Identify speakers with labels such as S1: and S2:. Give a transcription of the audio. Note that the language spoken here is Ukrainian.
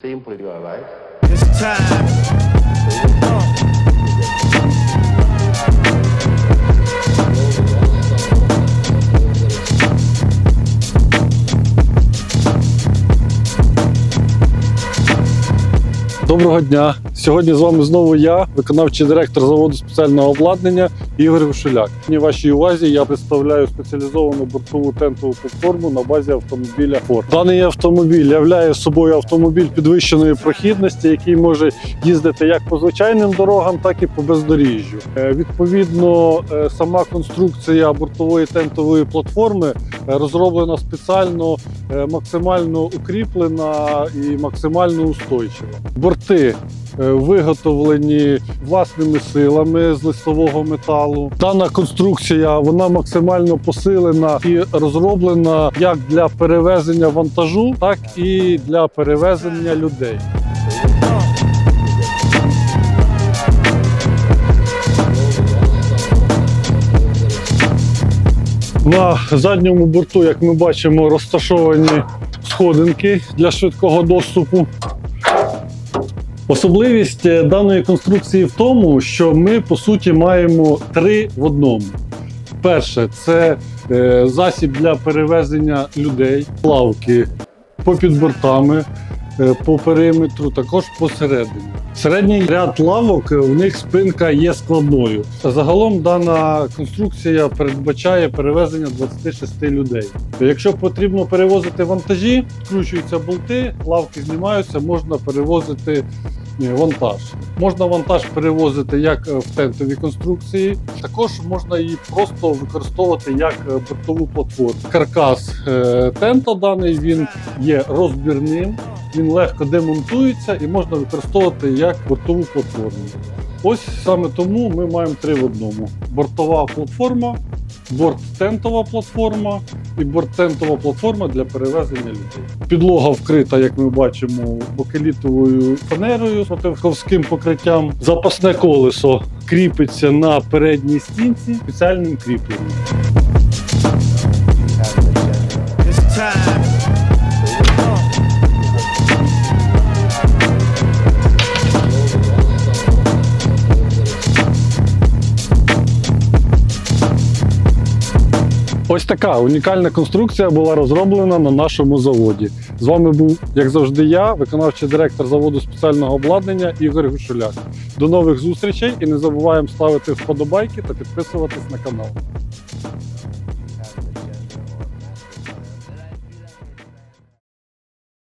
S1: Same political life.
S2: It's time.
S3: Доброго дня! Сьогодні з вами знову я, виконавчий директор заводу спеціального обладнання Ігор Вишуляк. В вашій увазі я представляю спеціалізовану бортову тентову платформу на базі автомобіля Ford. Даний автомобіль являє собою автомобіль підвищеної прохідності, який може їздити як по звичайним дорогам, так і по бездоріжжю. Е, Відповідно, е, сама конструкція бортової тентової платформи розроблена спеціально е, максимально укріплена і максимально устойчива. Борти е, виготовлені власними силами з листового металу. Дана конструкція вона максимально посилена і розроблена як для перевезення вантажу, так і для перевезення людей. На задньому борту, як ми бачимо, розташовані сходинки для швидкого доступу. Особливість е, даної конструкції в тому, що ми по суті маємо три в одному. Перше, це е, засіб для перевезення людей, лавки попід бортами, по периметру, також посередині. Середній ряд лавок е, в них спинка є складною. Загалом дана конструкція передбачає перевезення 26 людей. Якщо потрібно перевозити вантажі, скручуються болти, лавки знімаються, можна перевозити е, вантаж. Можна вантаж перевозити як е, в тентовій конструкції, також можна її просто використовувати як е, бортову платформу. Каркас е, тента даний він є розбірним, він легко демонтується і можна використовувати як бортову платформу. Ось саме тому ми маємо три в одному: бортова платформа, борт-тентова платформа і борт-тентова платформа для перевезення людей. Підлога вкрита, як ми бачимо, бакелітовою фанерою з противковським покриттям. Запасне колесо кріпиться на передній стінці спеціальним кріпленням. Ось така унікальна конструкція була розроблена на нашому заводі. З вами був, як завжди, я, виконавчий директор заводу спеціального обладнання Ігор Гушуляк. До нових зустрічей і не забуваємо ставити вподобайки та підписуватись на канал.